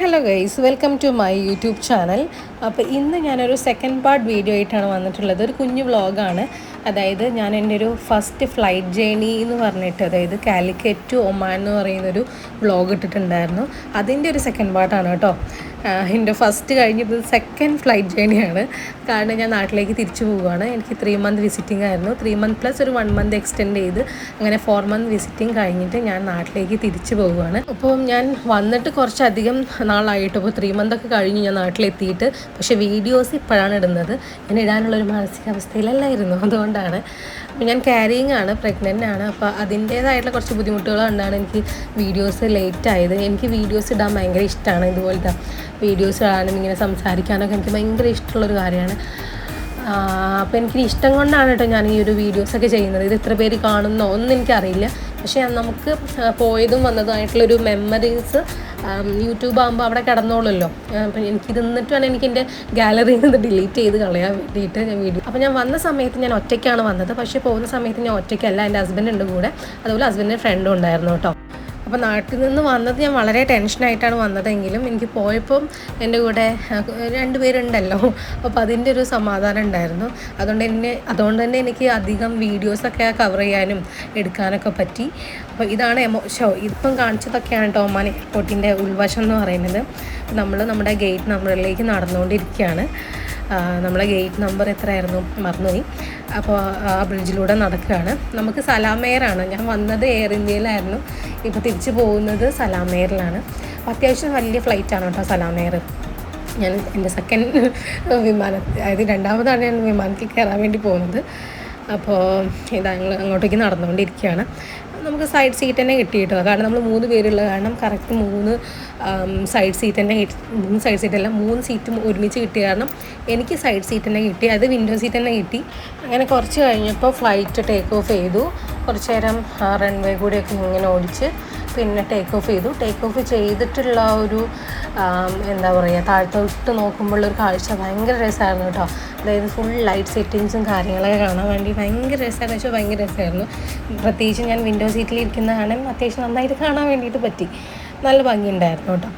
Hello guys welcome to my YouTube channel അപ്പോൾ ഇന്ന് ഞാനൊരു സെക്കൻഡ് പാർട്ട് വീഡിയോ ആയിട്ടാണ് വന്നിട്ടുള്ളത്. ഒരു കുഞ്ഞു വ്ളോഗാണ് അതായത് ഞാൻ എന്റെ ഒരു ഫസ്റ്റ് ഫ്ലൈറ്റ് ജേണി എന്ന് പറഞ്ഞിട്ട് അതായത് കാലിക്കറ്റ് ടു ഒമാൻ എന്ന് പറയുന്നൊരു വ്ളോഗ് ഇട്ടിട്ടുണ്ടായിരുന്നു. അതിന്റെ ഒരു സെക്കൻഡ് പാർട്ടാണ് കേട്ടോ. എന്റെ ഫസ്റ്റ് കഴിഞ്ഞത് സെക്കൻഡ് ഫ്ലൈറ്റ് ജേണിയാണ് കാരണം ഞാൻ നാട്ടിലേക്ക് തിരിച്ചു പോവുകയാണ്. എനിക്ക് ത്രീ മന്ത് വിസിറ്റിംഗ് ആയിരുന്നു. ത്രീ മന്ത് പ്ലസ് ഒരു വൺ മന്ത് എക്സ്റ്റെൻഡ് ചെയ്ത് അങ്ങനെ ഫോർ മന്ത് വിസിറ്റിംഗ് കഴിഞ്ഞിട്ട് ഞാൻ നാട്ടിലേക്ക് തിരിച്ചു പോവുകയാണ്. അപ്പോൾ ഞാൻ വന്നിട്ട് കുറച്ചധികം നാളായിട്ട് ഇപ്പോൾ ത്രീ മന്ത് ഒക്കെ കഴിഞ്ഞ് ഞാൻ നാട്ടിലെത്തിയിട്ട് പക്ഷേ വീഡിയോസ് ഇപ്പോഴാണ് ഇടുന്നത്. ഞാൻ ഇടാനുള്ളൊരു മാനസികാവസ്ഥയിലല്ലായിരുന്നു. അതുകൊണ്ടാണ് അപ്പോൾ ഞാൻ ക്യാരിയിങ് ആണ് പ്രഗ്നന്റ് ആണ്. അപ്പോൾ അതിന്റേതായിട്ടുള്ള കുറച്ച് ബുദ്ധിമുട്ടുകൾ കൊണ്ടാണ് എനിക്ക് വീഡിയോസ് ലേറ്റ് ആയത്. എനിക്ക് വീഡിയോസ് ഇടാൻ ഭയങ്കര ഇഷ്ടമാണ് ഇതുപോലത്തെ വീഡിയോസ് ഇടാനും ഇങ്ങനെ സംസാരിക്കാനൊക്കെ എനിക്ക് ഭയങ്കര ഇഷ്ടമുള്ളൊരു കാര്യമാണ്. അപ്പോൾ എനിക്ക് ഇഷ്ടം കൊണ്ടാണ് കേട്ടോ ഞാൻ ഈ ഒരു വീഡിയോസൊക്കെ ചെയ്യുന്നത്. ഇത് എത്ര പേര് കാണുന്നോ ഒന്നും എനിക്കറിയില്ല. പക്ഷേ നമുക്ക് പോയതും വന്നതുമായിട്ടുള്ളൊരു മെമ്മറീസ് യൂട്യൂബ് ആകുമ്പോൾ അവിടെ കിടന്നോളുമല്ലോ. അപ്പം എനിക്ക് നിന്നിട്ട് വേണം എനിക്ക് എന്റെ ഗാലറിയിൽ നിന്ന് ഡിലീറ്റ് ചെയ്ത് കളയാൻ വേണ്ടിയിട്ട് ഞാൻ വീഡിയോ അപ്പോൾ ഞാൻ വന്ന സമയത്ത് ഞാൻ ഒറ്റയ്ക്കാണ് വന്നത്. പക്ഷേ പോകുന്ന സമയത്ത് ഞാൻ ഒറ്റയ്ക്കല്ല. എന്റെ ഹസ്ബൻഡ് ഉണ്ട് കൂടെ. അതുപോലെ ഹസ്ബൻഡിന്റെ ഫ്രണ്ടും ഉണ്ടായിരുന്നു കേട്ടോ. അപ്പോൾ നാട്ടിൽ നിന്ന് വന്നത് ഞാൻ വളരെ ടെൻഷനായിട്ടാണ് വന്നതെങ്കിലും എനിക്ക് പോയപ്പം എന്റെ കൂടെ രണ്ടുപേരുണ്ടല്ലോ. അപ്പോൾ അതിന്റെ ഒരു സമാധാനം ഉണ്ടായിരുന്നു. അതുകൊണ്ട് എന്നെ അതുകൊണ്ട് തന്നെ എനിക്ക് അധികം വീഡിയോസൊക്കെ കവർ ചെയ്യാനും എടുക്കാനൊക്കെ പറ്റി. അപ്പോൾ ഇതാണ് എമോ ഷോ ഇപ്പം കാണിച്ചതൊക്കെയാണ് കേട്ടോ ഒമാൻ എയർപോർട്ടിന്റെ ഉൾവശം എന്ന് പറയുന്നത്. നമ്മൾ നമ്മുടെ ഗേറ്റ് നമ്പറിലേക്ക് നടന്നുകൊണ്ടിരിക്കുകയാണ്. നമ്മളെ ഗേറ്റ് നമ്പർ എത്രയായിരുന്നു? മറന്നുപോയി. അപ്പോൾ ആ ബ്രിഡ്ജിലൂടെ നടക്കുകയാണ്. നമുക്ക് സലാമേറാണ് ഞാൻ വന്നത് എയർ ഇന്ത്യയിലായിരുന്നു ഇപ്പോൾ തിരിച്ചു പോകുന്നത് സലാമേറിലാണ് അപ്പോൾ അത്യാവശ്യം വലിയ ഫ്ലൈറ്റാണ് കേട്ടോ സലാമേർ ഞാൻ എന്റെ സെക്കൻഡ് വിമാനം അതായത് രണ്ടാമതാണ് ഞാൻ വിമാനത്തിൽ കയറാൻ വേണ്ടി പോകുന്നത്. അപ്പോൾ ഇതാ അങ്ങോട്ടേക്ക് നടന്നുകൊണ്ടിരിക്കുകയാണ്. നമുക്ക് സൈഡ് സീറ്റ് തന്നെ കിട്ടി കേട്ടോ കാരണം നമ്മൾ മൂന്ന് പേരുള്ള കാരണം കറക്റ്റ് മൂന്ന് സൈഡ് സീറ്റ് തന്നെ കിട്ടി മൂന്ന് സൈഡ് സീറ്റ് അല്ല മൂന്ന് സീറ്റും ഒരുമിച്ച് കിട്ടിയ കാരണം എനിക്ക് സൈഡ് സീറ്റ് തന്നെ കിട്ടി. അത് വിൻഡോ സീറ്റ് തന്നെ കിട്ടി. അങ്ങനെ കുറച്ച് കഴിഞ്ഞപ്പോൾ ഫ്ലൈറ്റ് ടേക്ക് ഓഫ് ചെയ്തു. കുറച്ച് നേരം റൺവേ കൂടിയൊക്കെ ഇങ്ങനെ ഓടിച്ച് പിന്നെ ടേക്ക് ഓഫ് ചെയ്തു. ടേക്ക് ഓഫ് ചെയ്തിട്ടുള്ള ഒരു എന്താ പറയുക താഴത്തോട്ട് നോക്കുമ്പോൾ ഒരു കാഴ്ച ഭയങ്കര രസമായിരുന്നു കേട്ടോ. അതായത് ഫുൾ ലൈറ്റ് സെറ്റിങ്സും കാര്യങ്ങളൊക്കെ കാണാൻ വേണ്ടി ഭയങ്കര രസമായിരുന്നു. വെച്ചാൽ ഭയങ്കര രസമായിരുന്നു. പ്രത്യേകിച്ച് ഞാൻ വിൻഡോ സീറ്റിൽ ഇരിക്കുന്ന അത്യാവശ്യം നന്നായിട്ട് കാണാൻ വേണ്ടിയിട്ട് പറ്റി. നല്ല ഭംഗിയുണ്ടായിരുന്നു കേട്ടോ.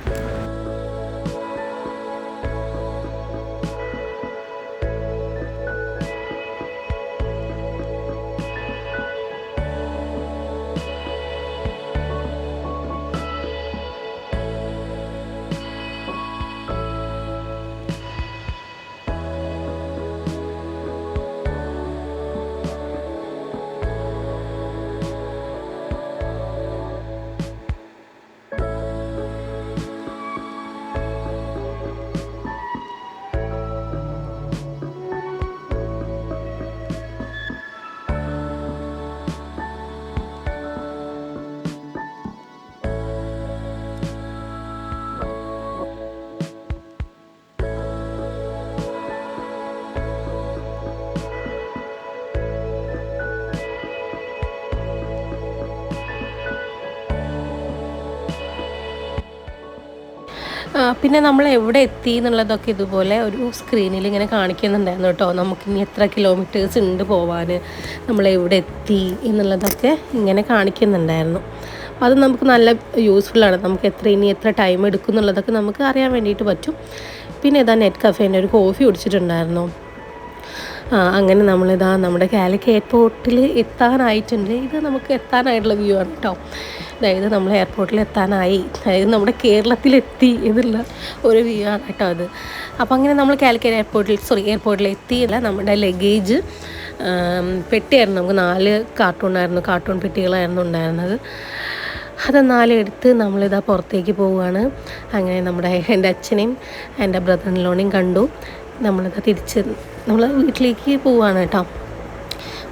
പിന്നെ നമ്മൾ എവിടെ എത്തി എന്നുള്ളതൊക്കെ ഇതുപോലെ ഒരു സ്ക്രീനിൽ ഇങ്ങനെ കാണിക്കുന്നുണ്ടായിരുന്നു കേട്ടോ. നമുക്കിനി എത്ര കിലോമീറ്റേഴ്സ് ഉണ്ട് പോവാൻ നമ്മൾ എവിടെ എത്തി എന്നുള്ളതൊക്കെ ഇങ്ങനെ കാണിക്കുന്നുണ്ടായിരുന്നു. അപ്പോൾ അത് നമുക്ക് നല്ല യൂസ്ഫുള്ളാണ് നമുക്ക് എത്ര ഇനി എത്ര ടൈം എടുക്കും എന്നുള്ളതൊക്കെ നമുക്ക് അറിയാൻ വേണ്ടിയിട്ട് പറ്റും. പിന്നെ ഇതാ നെറ്റ് കഫേന്റെ ഒരു കോഫി കുടിച്ചിട്ടുണ്ടായിരുന്നു. അങ്ങനെ നമ്മളിതാ നമ്മുടെ കാലിക്ക് എയർപോർട്ടിൽ എത്താനായിട്ടുണ്ട്. ഇത് നമുക്ക് എത്താനായിട്ടുള്ള വ്യൂ ആണ് കേട്ടോ അതായത് നമ്മൾ എയർപോർട്ടിൽ എത്താനായി. അതായത് നമ്മുടെ കേരളത്തിലെത്തി എന്നുള്ള ഒരു വ്യൂ ആണ് കേട്ടോ അത്. അപ്പോൾ അങ്ങനെ നമ്മൾ കാലിക്കറ്റ് എയർപോർട്ടിൽ സോറി എയർപോർട്ടിൽ എത്തിയില്ല നമ്മുടെ ലഗേജ് പെട്ടിയായിരുന്നു. നമുക്ക് നാല് കാർട്ടൂണായിരുന്നു കാർട്ടൂൺ പെട്ടികളായിരുന്നു ഉണ്ടായിരുന്നത്. അത് നാലും എടുത്ത് നമ്മളിതാ പുറത്തേക്ക് പോവുകയാണ് അങ്ങനെ നമ്മുടെ എന്റെ അച്ഛനെയും എന്റെ ബ്രദറിനോടെയും കണ്ടു. നമ്മളിതാ തിരിച്ച് നമ്മൾ വീട്ടിലേക്ക് പോവുകയാണ് കേട്ടോ.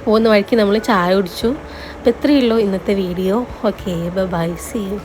പോകുന്ന വഴിക്ക് നമ്മൾ ചായ കുടിച്ചു. അപ്പോൾ ഇത്രയേ ഉള്ളൂ ഇന്നത്തെ video. Okay bye see you